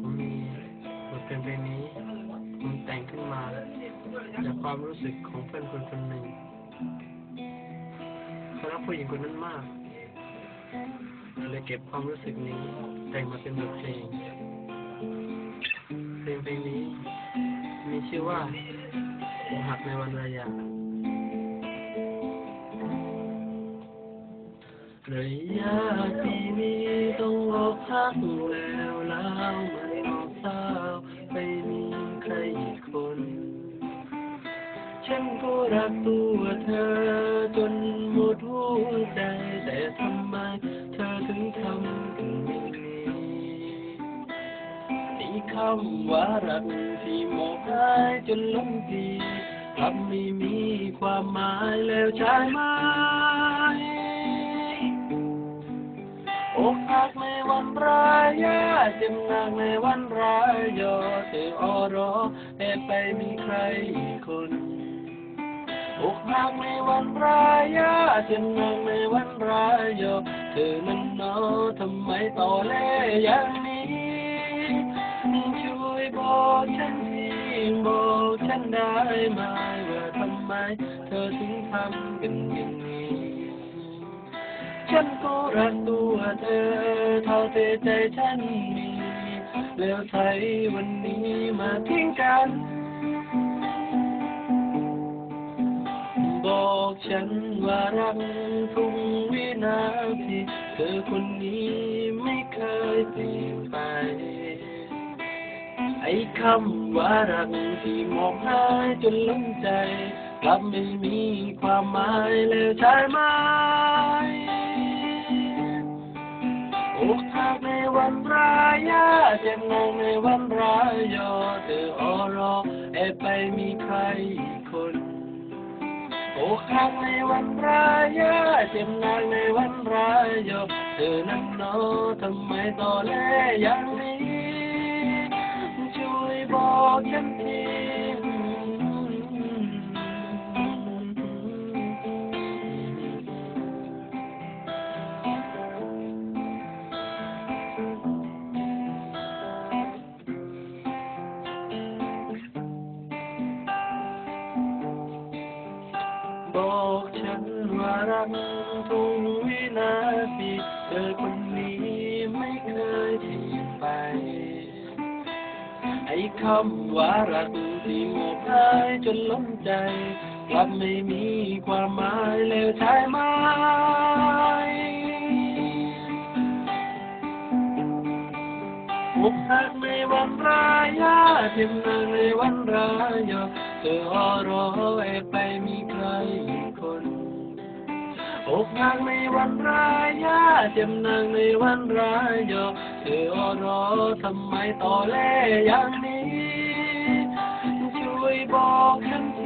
ผมมีบทเพลงเพลงนี้ผมแต่งขึ้นมาจากความรู้สึกของเพื่อนคนคนหนึ่งเขารักผู้หญิงคนนั้นมากเลยเก็บความรู้สึกนี้แต่งมาเป็นบทเพลง เพลงเพลงนี้ มีชื่อว่าหักในวันรายา ระยะที่นี้ต้องอกหักแล้วแล้วไม่ออกเศร้าไปมีใครอีกคน ฉันก็รักตัวเธอจนหมดหัวใจแต่ทำไมเธอถึงทำกันอย่างนี้นี่คำว่ารักที่หมกหายจนล้มดีกลับไม่มีความหมายแล้วใช่ไหม อกหักในวันรายยาเจ็บหนักในวันรายยอเธออรอแอบไปมีใครอีกคนอกหักในวันรายยาเจ็บหนักในวันรายยอเธอนั้นเนอทำไมต่อแลอย่างนี้ช่วยบอกฉันทีบอกฉันได้ไหมว่าทำไม เธอถึงทำกันอย่างนี้ ฉันก็รักตัวเธอ เท่าเทใจฉันมี แล้วไทยวันนี้มาทิ้งกัน บอกฉันว่ารักทุกวินาทีเธอคนนี้ไม่เคยเปลี่ยนไป ไอ้คำว่ารักที่มองหายจนล้มใจ กลับไม่มีความหมายแล้วใช่ไหม อกหักในวันรายาเจ็บหนักในวันรายยอเธออรอแอบไปมีใครอีกคนอกหักในวันรายาเจ็บหนักในวันรายยอเธอนั้นนอทำไมต่อแลอย่างนี้ช่วยบอกฉันที บอกฉันว่ารักทุกวินาทีเธอคนนี้ไม่เคยเปลี่ยนไป ไอ้คำว่ารักที่หมดหายจนล้มใจกลับไม่มีความหมายแล้วใช่ไหมอกหัก เจ็บหนักในวันรายอเธออรอไอไปมีใครอีกคนอกหักในวันรายาเจ็บนางในวันรายอเธออรอทำไมต่อแลอย่างนี้ ช่วยบอกฉันที